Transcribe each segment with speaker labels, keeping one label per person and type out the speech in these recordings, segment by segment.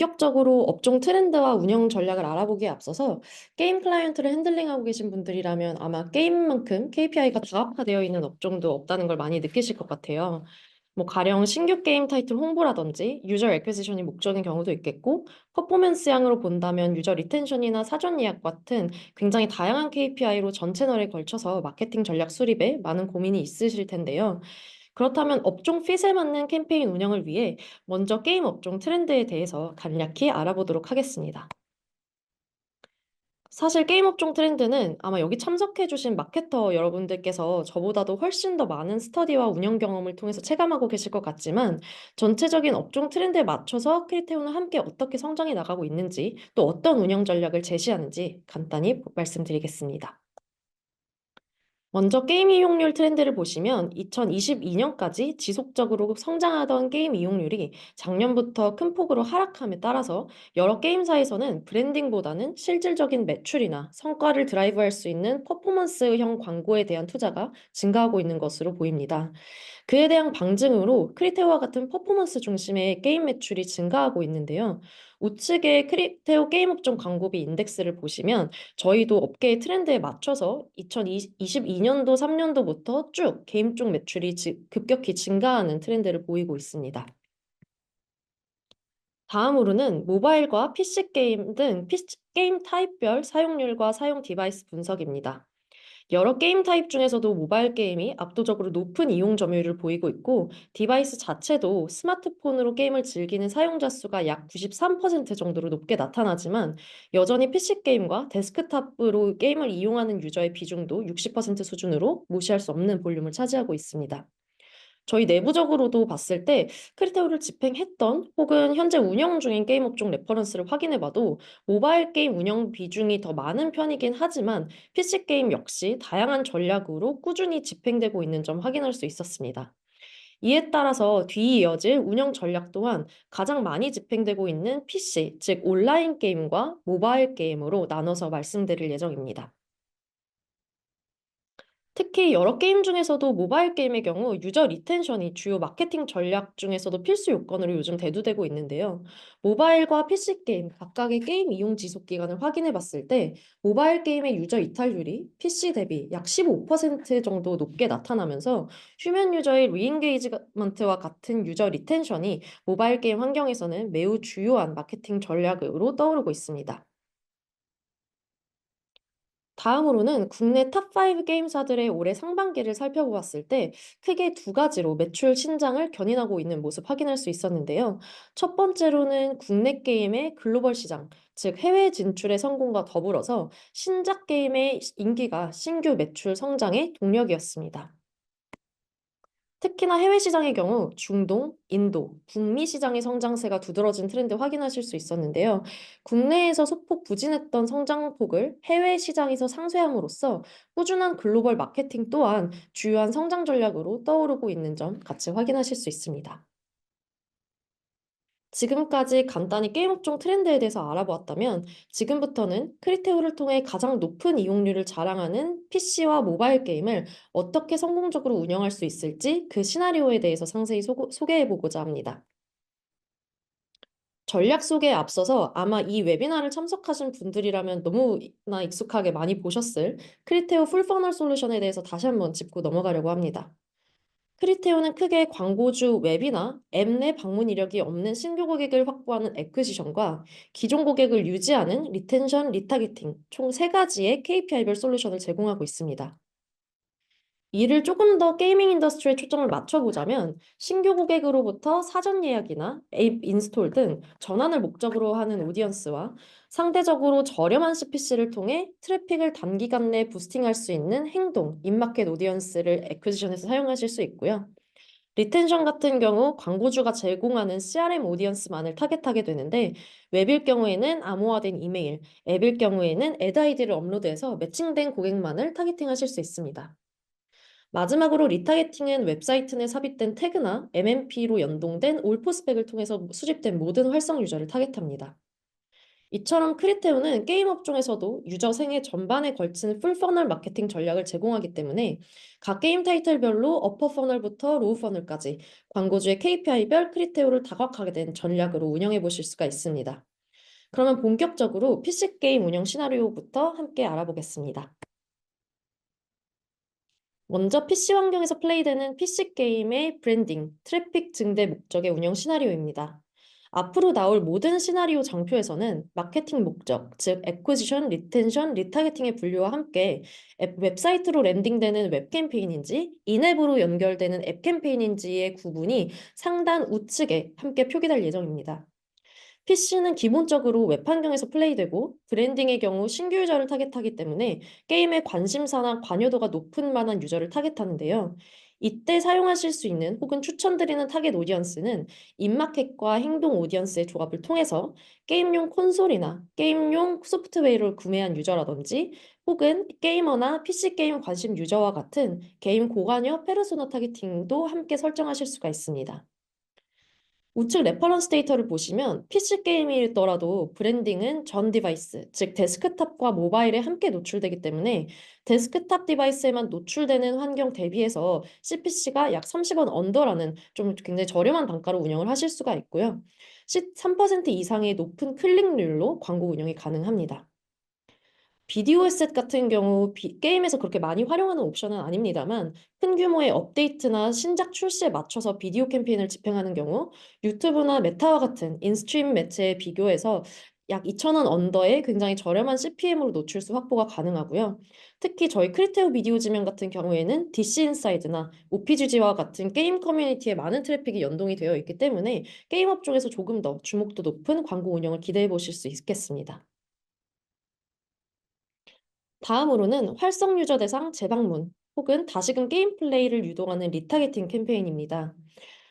Speaker 1: 본격적으로 업종 트렌드와 운영 전략을 알아보기에 앞서서 게임 클라이언트를 핸들링하고 계신 분들이라면 아마 게임만큼 KPI가 다각화되어 있는 업종도 없다는 걸 많이 느끼실 것 같아요. 뭐 가령 신규 게임 타이틀 홍보라든지 유저 애퀴지션이 목적인 경우도 있겠고 퍼포먼스향으로 본다면 유저 리텐션이나 사전 예약 같은 굉장히 다양한 KPI로 전 채널에 걸쳐서 마케팅 전략 수립에 많은 고민이 있으실 텐데요. 그렇다면 업종 핏에 맞는 캠페인 운영을 위해 먼저 게임 업종 트렌드에 대해서 간략히 알아보도록 하겠습니다. 사실 게임 업종 트렌드는 아마 여기 참석해주신 마케터 여러분들께서 저보다도 훨씬 더 많은 스터디와 운영 경험을 통해서 체감하고 계실 것 같지만 전체적인 업종 트렌드에 맞춰서 크리테오는 함께 어떻게 성장해 나가고 있는지 또 어떤 운영 전략을 제시하는지 간단히 말씀드리겠습니다. 먼저 게임 이용률 트렌드를 보시면 2022년까지 지속적으로 성장하던 게임 이용률이 작년부터 큰 폭으로 하락함에 따라서 여러 게임사에서는 브랜딩보다는 실질적인 매출이나 성과를 드라이브할 수 있는 퍼포먼스형 광고에 대한 투자가 증가하고 있는 것으로 보입니다. 그에 대한 방증으로 크리테오와 같은 퍼포먼스 중심의 게임 매출이 증가하고 있는데요. 우측의 크리테오 게임 업종 광고비 인덱스를 보시면 저희도 업계의 트렌드에 맞춰서 2022년도, 3년도부터 쭉 게임 쪽 매출이 지- 급격히 증가하는 트렌드를 보이고 있습니다. 다음으로는 모바일과 PC 게임 등 PC 게임 타입별 사용률과 사용 디바이스 분석입니다. 여러 게임 타입 중에서도 모바일 게임이 압도적으로 높은 이용 점유율을 보이고 있고, 디바이스 자체도 스마트폰으로 게임을 즐기는 사용자 수가 약 93% 정도로 높게 나타나지만, 여전히 PC 게임과 데스크탑으로 게임을 이용하는 유저의 비중도 60% 수준으로 무시할 수 없는 볼륨을 차지하고 있습니다. 저희 내부적으로도 봤을 때 크리테오를 집행했던 혹은 현재 운영 중인 게임 업종 레퍼런스를 확인해 봐도 모바일 게임 운영 비중이 더 많은 편이긴 하지만 PC 게임 역시 다양한 전략으로 꾸준히 집행되고 있는 점 확인할 수 있었습니다. 이에 따라서 뒤이어질 운영 전략 또한 가장 많이 집행되고 있는 PC, 즉 온라인 게임과 모바일 게임으로 나눠서 말씀드릴 예정입니다. 특히 여러 게임 중에서도 모바일 게임의 경우 유저 리텐션이 주요 마케팅 전략 중에서도 필수 요건으로 요즘 대두되고 있는데요. 모바일과 PC 게임 각각의 게임 이용 지속 기간을 확인해 봤을 때 모바일 게임의 유저 이탈률이 PC 대비 약 15% 정도 높게 나타나면서 휴면 유저의 리인게이지먼트와 같은 유저 리텐션이 모바일 게임 환경에서는 매우 주요한 마케팅 전략으로 떠오르고 있습니다. 다음으로는 국내 탑5 게임사들의 올해 상반기를 살펴보았을 때 크게 두 가지로 매출 신장을 견인하고 있는 모습 확인할 수 있었는데요. 첫 번째로는 국내 게임의 글로벌 시장, 즉 해외 진출의 성공과 더불어서 신작 게임의 인기가 신규 매출 성장의 동력이었습니다. 특히나 해외 시장의 경우 중동, 인도, 북미 시장의 성장세가 두드러진 트렌드 확인하실 수 있었는데요. 국내에서 소폭 부진했던 성장폭을 해외 시장에서 상쇄함으로써 꾸준한 글로벌 마케팅 또한 주요한 성장 전략으로 떠오르고 있는 점 같이 확인하실 수 있습니다. 지금까지 간단히 게임 업종 트렌드에 대해서 알아보았다면 지금부터는 크리테오를 통해 가장 높은 이용률을 자랑하는 PC와 모바일 게임을 어떻게 성공적으로 운영할 수 있을지 그 시나리오에 대해서 상세히 소, 소개해 보고자 합니다. 전략 소개에 앞서서 아마 이 웨비나를 참석하신 분들이라면 너무나 익숙하게 많이 보셨을 크리테오 풀퍼널 솔루션에 대해서 다시 한번 짚고 넘어가려고 합니다. 크리테오는 크게 광고주 웹이나 앱 내 방문 이력이 없는 신규 고객을 확보하는 애퀴지션과 기존 고객을 유지하는 리텐션, 리타게팅 총 세 가지의 KPI별 솔루션을 제공하고 있습니다. 이를 조금 더 게이밍 인더스트리에 초점을 맞춰보자면 신규 고객으로부터 사전 예약이나 앱 인스톨 등 전환을 목적으로 하는 오디언스와 상대적으로 저렴한 CPC를 통해 트래픽을 단기간 내에 부스팅할 수 있는 행동, 인마켓 오디언스를 애퀴지션에서 사용하실 수 있고요. 리텐션 같은 경우 광고주가 제공하는 CRM 오디언스만을 타겟하게 되는데 웹일 경우에는 암호화된 이메일, 앱일 경우에는 애드 아이디를 업로드해서 매칭된 고객만을 타겟팅하실 수 있습니다. 마지막으로 리타게팅은 웹사이트 내 삽입된 태그나 MMP로 연동된 올포 스펙을 통해서 수집된 모든 활성 유저를 타겟합니다. 이처럼 크리테오는 게임 업종에서도 유저 생애 전반에 걸친 풀 퍼널 마케팅 전략을 제공하기 때문에 각 게임 타이틀별로 어퍼 퍼널부터 로우 퍼널까지 광고주의 KPI별 크리테오를 다각화게 된 전략으로 운영해 보실 수가 있습니다. 그러면 본격적으로 PC 게임 운영 시나리오부터 함께 알아보겠습니다. 먼저 PC 환경에서 플레이되는 PC 게임의 브랜딩, 트래픽 증대 목적의 운영 시나리오입니다. 앞으로 나올 모든 시나리오 장표에서는 마케팅 목적, 즉 애퀴지션, 리텐션, 리타게팅의 분류와 함께 앱, 웹사이트로 랜딩되는 웹 캠페인인지 인앱으로 연결되는 앱 캠페인인지의 구분이 상단 우측에 함께 표기될 예정입니다. PC는 기본적으로 웹 환경에서 플레이되고 브랜딩의 경우 신규 유저를 타겟하기 때문에 게임의 관심사나 관여도가 높은 만한 유저를 타겟하는데요. 이때 사용하실 수 있는 혹은 추천드리는 타겟 오디언스는 입마켓과 행동 오디언스의 조합을 통해서 게임용 콘솔이나 게임용 소프트웨어를 구매한 유저라든지 혹은 게이머나 PC 게임 관심 유저와 같은 게임 고관여 페르소나 타겟팅도 함께 설정하실 수가 있습니다. 우측 레퍼런스 데이터를 보시면 PC 게임이더라도 브랜딩은 전 디바이스, 즉 데스크탑과 모바일에 함께 노출되기 때문에 데스크탑 디바이스에만 노출되는 환경 대비해서 CPC가 약 30원 언더라는 좀 굉장히 저렴한 단가로 운영을 하실 수가 있고요. 3% 이상의 높은 클릭률로 광고 운영이 가능합니다. 비디오 에셋 같은 경우 비, 게임에서 그렇게 많이 활용하는 옵션은 아닙니다만 큰 규모의 업데이트나 신작 출시에 맞춰서 비디오 캠페인을 집행하는 경우 유튜브나 메타와 같은 인스트림 매체에 비교해서 약 2,000원 언더의 굉장히 저렴한 CPM으로 노출수 확보가 가능하고요. 특히 저희 크리테오 비디오 지명 같은 경우에는 DC 인사이드나 OPGG와 같은 게임 커뮤니티에 많은 트래픽이 연동이 되어 있기 때문에 게임 업종에서 조금 더 주목도 높은 광고 운영을 기대해 보실 수 있겠습니다. 다음으로는 활성 유저 대상 재방문 혹은 다시금 게임 플레이를 유도하는 리타게팅 캠페인입니다.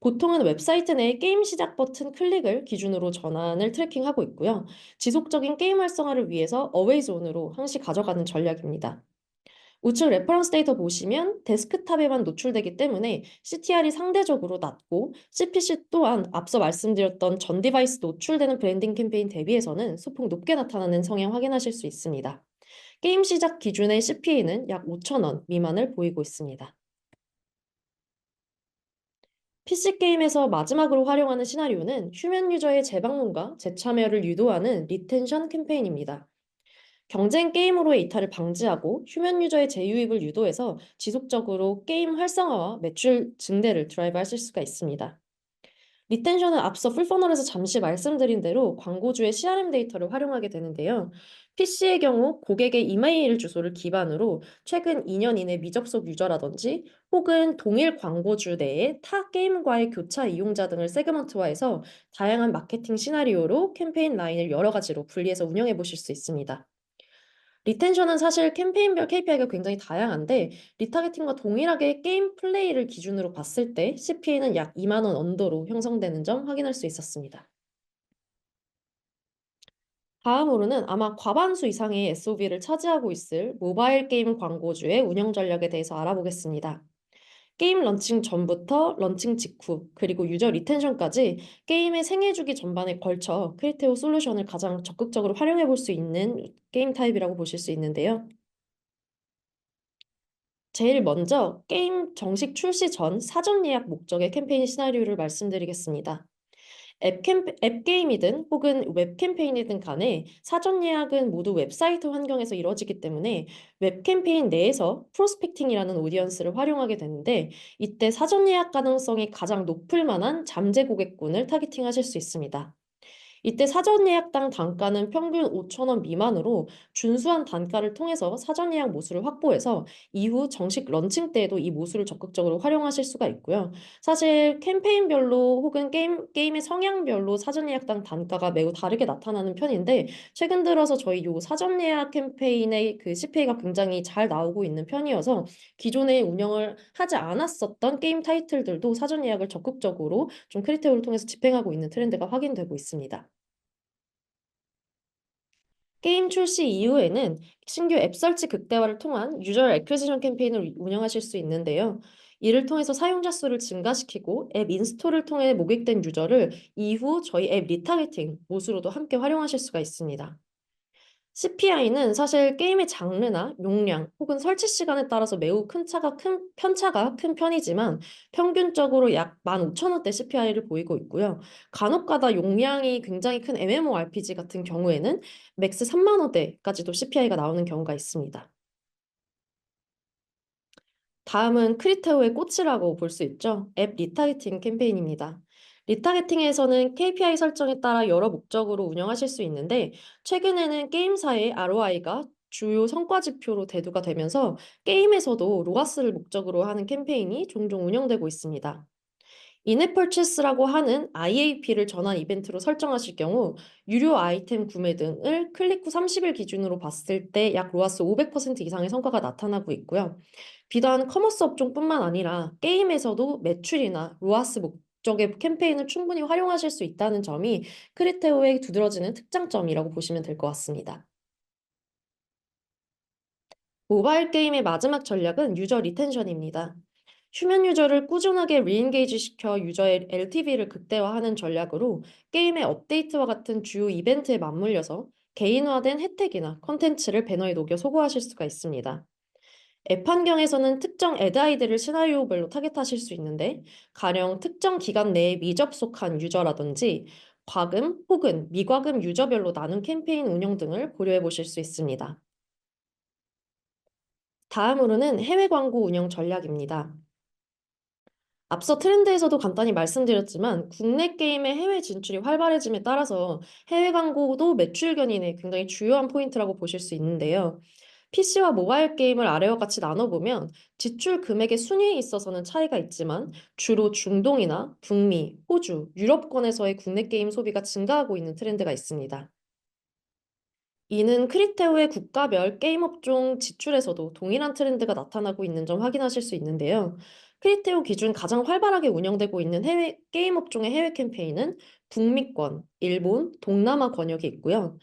Speaker 1: 보통은 웹사이트 내 게임 시작 버튼 클릭을 기준으로 전환을 트래킹하고 있고요. 지속적인 게임 활성화를 위해서 어웨이존으로 항시 가져가는 전략입니다. 우측 레퍼런스 데이터 보시면 데스크탑에만 노출되기 때문에 CTR이 상대적으로 낮고 CPC 또한 앞서 말씀드렸던 전 디바이스 노출되는 브랜딩 캠페인 대비해서는 소폭 높게 나타나는 성향 확인하실 수 있습니다. 게임 시작 기준의 CPA는 약 5,000원 미만을 보이고 있습니다. PC게임에서 마지막으로 활용하는 시나리오는 휴면 유저의 재방문과 재참여를 유도하는 리텐션 캠페인입니다. 경쟁 게임으로의 이탈을 방지하고 휴면 유저의 재유입을 유도해서 지속적으로 게임 활성화와 매출 증대를 드라이브 하실 수가 있습니다. 리텐션은 앞서 풀퍼널에서 잠시 말씀드린 대로 광고주의 CRM 데이터를 활용하게 되는데요. PC의 경우 고객의 이메일 주소를 기반으로 최근 2년 이내 미접속 유저라든지 혹은 동일 광고주 내에 타 게임과의 교차 이용자 등을 세그먼트화해서 다양한 마케팅 시나리오로 캠페인 라인을 여러 가지로 분리해서 운영해 보실 수 있습니다. 리텐션은 사실 캠페인별 KPI가 굉장히 다양한데 리타게팅과 동일하게 게임 플레이를 기준으로 봤을 때 CPA는 약 2만 원 언더로 형성되는 점 확인할 수 있었습니다. 다음으로는 아마 과반수 이상의 SOV를 차지하고 있을 모바일 게임 광고주의 운영 전략에 대해서 알아보겠습니다. 게임 런칭 전부터 런칭 직후 그리고 유저 리텐션까지 게임의 생애 주기 전반에 걸쳐 크리테오 솔루션을 가장 적극적으로 활용해 볼 수 있는 게임 타입이라고 보실 수 있는데요. 제일 먼저 게임 정식 출시 전 사전 예약 목적의 캠페인 시나리오를 말씀드리겠습니다. 앱, 캠, 앱 게임이든 혹은 웹 캠페인이든 간에 사전 예약은 모두 웹사이트 환경에서 이루어지기 때문에 웹 캠페인 내에서 프로스펙팅이라는 오디언스를 활용하게 되는데 이때 사전 예약 가능성이 가장 높을 만한 잠재 고객군을 타겟팅하실 수 있습니다. 이때 사전 예약당 단가는 평균 5,000원 미만으로 준수한 단가를 통해서 사전 예약 모수를 확보해서 이후 정식 런칭 때에도 이 모수를 적극적으로 활용하실 수가 있고요. 사실 캠페인별로 혹은 게임, 게임의 성향별로 사전 예약당 단가가 매우 다르게 나타나는 편인데 최근 들어서 저희 요 사전 예약 캠페인의 그 CPA가 굉장히 잘 나오고 있는 편이어서 기존에 운영을 하지 않았었던 게임 타이틀들도 사전 예약을 적극적으로 좀 크리테오를 통해서 집행하고 있는 트렌드가 확인되고 있습니다. 게임 출시 이후에는 신규 앱 설치 극대화를 통한 유저 애퀴지션 캠페인을 운영하실 수 있는데요. 이를 통해서 사용자 수를 증가시키고 앱 인스톨을 통해 모객된 유저를 이후 저희 앱 리타게팅 모수로도 함께 활용하실 수가 있습니다. CPI는 사실 게임의 장르나 용량 혹은 설치 시간에 따라서 매우 큰 차가 큰 편차가 큰 편이지만 평균적으로 약 15,000원대 CPI를 보이고 있고요. 간혹 가다 용량이 굉장히 큰 MMORPG 같은 경우에는 맥스 3만 원대까지도 CPI가 나오는 경우가 있습니다. 다음은 크리테오의 꽃이라고 볼 수 있죠. 앱 리타게팅 캠페인입니다. 리타게팅에서는 KPI 설정에 따라 여러 목적으로 운영하실 수 있는데 최근에는 게임사의 ROI가 주요 성과 지표로 대두가 되면서 게임에서도 로아스를 목적으로 하는 캠페인이 종종 운영되고 있습니다. 인앱 퍼체스라고 하는 IAP를 전환 이벤트로 설정하실 경우 유료 아이템 구매 등을 클릭 후 30일 기준으로 봤을 때 약 로아스 500% 이상의 성과가 나타나고 있고요. 비단 커머스 업종뿐만 아니라 게임에서도 매출이나 로아스 목 적의 캠페인을 충분히 활용하실 수 있다는 점이 크리테오의 두드러지는 특장점이라고 보시면 될 것 같습니다. 모바일 게임의 마지막 전략은 유저 리텐션입니다. 휴면 유저를 꾸준하게 리인게이지 시켜 유저의 LTV를 극대화하는 전략으로 게임의 업데이트와 같은 주요 이벤트에 맞물려서 개인화된 혜택이나 콘텐츠를 배너에 녹여 소구하실 수가 있습니다. 앱 환경에서는 특정 애드 아이디를 시나리오별로 타겟하실 수 있는데 가령 특정 기간 내에 미접속한 유저라든지 과금 혹은 미과금 유저별로 나눈 캠페인 운영 등을 고려해 보실 수 있습니다. 다음으로는 해외 광고 운영 전략입니다. 앞서 트렌드에서도 간단히 말씀드렸지만 국내 게임의 해외 진출이 활발해짐에 따라서 해외 광고도 매출 견인의 굉장히 주요한 포인트라고 보실 수 있는데요. PC와 모바일 게임을 아래와 같이 나눠보면 지출 금액의 순위에 있어서는 차이가 있지만 주로 중동이나 북미, 호주, 유럽권에서의 국내 게임 소비가 증가하고 있는 트렌드가 있습니다. 이는 크리테오의 국가별 게임 업종 지출에서도 동일한 트렌드가 나타나고 있는 점 확인하실 수 있는데요. 크리테오 기준 가장 활발하게 운영되고 있는 해외 게임 업종의 해외 캠페인은 북미권, 일본, 동남아 권역이 있고요.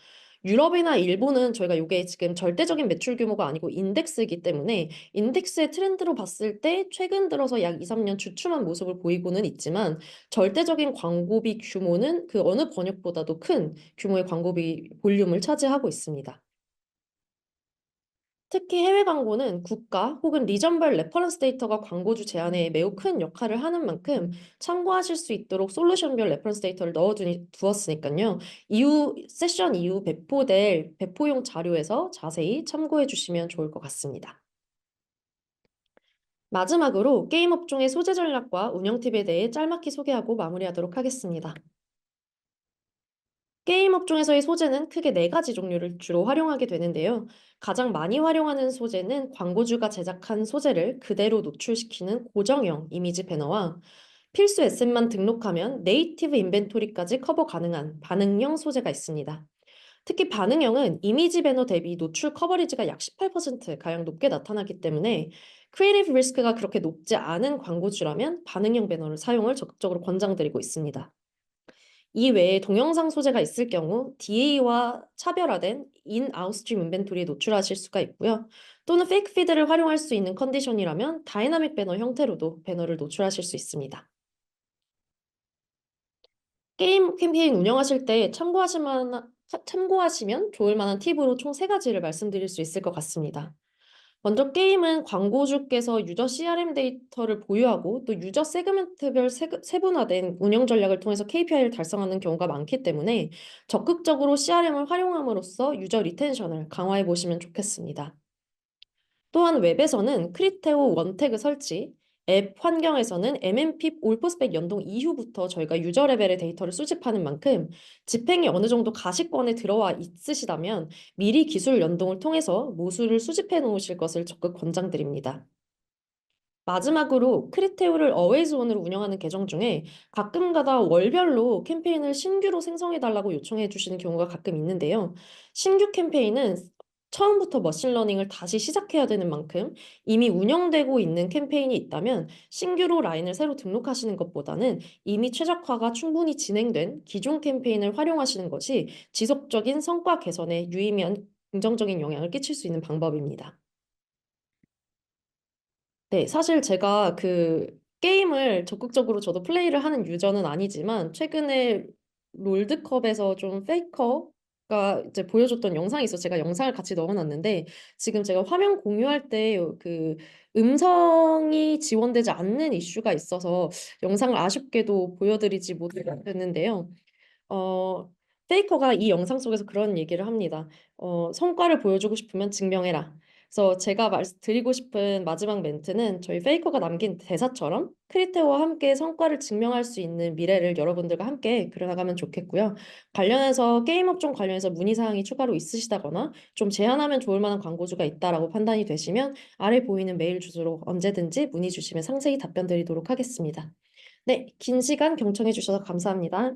Speaker 1: 유럽이나 일본은 저희가 이게 지금 절대적인 매출 규모가 아니고 인덱스이기 때문에 인덱스의 트렌드로 봤을 때 최근 들어서 약 2, 3년 주춤한 모습을 보이고는 있지만 절대적인 광고비 규모는 그 어느 번역보다도 큰 규모의 광고비 볼륨을 차지하고 있습니다. 특히 해외 광고는 국가 혹은 리전별 레퍼런스 데이터가 광고주 제안에 매우 큰 역할을 하는 만큼 참고하실 수 있도록 솔루션별 레퍼런스 데이터를 넣어 두었으니까요. 이후 세션 이후 배포될 배포용 자료에서 자세히 참고해 주시면 좋을 것 같습니다. 마지막으로 게임 업종의 소재 전략과 운영 팁에 대해 짤막히 소개하고 마무리하도록 하겠습니다. 게임 업종에서의 소재는 크게 네 가지 종류를 주로 활용하게 되는데요. 가장 많이 활용하는 소재는 광고주가 제작한 소재를 그대로 노출시키는 고정형 이미지 배너와 필수 에셋만 등록하면 네이티브 인벤토리까지 커버 가능한 반응형 소재가 있습니다. 특히 반응형은 이미지 배너 대비 노출 커버리지가 약 18%가량 높게 나타나기 때문에 크리에이티브 리스크가 그렇게 높지 않은 광고주라면 반응형 배너를 사용을 적극적으로 권장드리고 있습니다. 이 외에 동영상 소재가 있을 경우 DA와 차별화된 인, 아웃스트림 인벤토리에 노출하실 수가 있고요. 또는 페이크 피드를 활용할 수 있는 컨디션이라면 다이나믹 배너 형태로도 배너를 노출하실 수 있습니다. 게임 캠페인 운영하실 때 참고하실 만한, 참고하시면 좋을 만한 팁으로 총세 가지를 말씀드릴 수 있을 것 같습니다. 먼저 게임은 광고주께서 유저 CRM 데이터를 보유하고 또 유저 세그멘트별 세분화된 운영 전략을 통해서 KPI를 달성하는 경우가 많기 때문에 적극적으로 CRM을 활용함으로써 유저 리텐션을 강화해 보시면 좋겠습니다. 또한 웹에서는 크리테오 원태그 설치, 앱 환경에서는 MMP 올포스펙 연동 이후부터 저희가 유저 레벨의 데이터를 수집하는 만큼 집행이 어느 정도 가시권에 들어와 있으시다면 미리 기술 연동을 통해서 모수를 수집해 놓으실 것을 적극 권장드립니다. 마지막으로 크리테오를 어웨이즈원으로 운영하는 계정 중에 가끔가다 월별로 캠페인을 신규로 생성해 달라고 요청해 주시는 경우가 가끔 있는데요. 신규 캠페인은 처음부터 머신러닝을 다시 시작해야 되는 만큼 이미 운영되고 있는 캠페인이 있다면 신규로 라인을 새로 등록하시는 것보다는 이미 최적화가 충분히 진행된 기존 캠페인을 활용하시는 것이 지속적인 성과 개선에 유의미한 긍정적인 영향을 끼칠 수 있는 방법입니다. 네, 사실 제가 그 게임을 적극적으로 저도 플레이를 하는 유저는 아니지만 최근에 롤드컵에서 좀 페이커 가 이제 보여줬던 영상이 있어 제가 영상을 같이 넣어놨는데 지금 제가 화면 공유할 때 그 음성이 지원되지 않는 이슈가 있어서 영상을 아쉽게도 보여드리지 못했는데요. 어, 페이커가 이 영상 속에서 그런 얘기를 합니다. 어, 성과를 보여주고 싶으면 증명해라. 그래서 제가 말씀드리고 싶은 마지막 멘트는 저희 페이커가 남긴 대사처럼 크리테오와 함께 성과를 증명할 수 있는 미래를 여러분들과 함께 그려나가면 좋겠고요. 관련해서 게임 업종 관련해서 문의 사항이 추가로 있으시다거나 좀 제안하면 좋을 만한 광고주가 있다라고 판단이 되시면 아래 보이는 메일 주소로 언제든지 문의 주시면 상세히 답변 드리도록 하겠습니다. 네, 긴 시간 경청해 주셔서 감사합니다.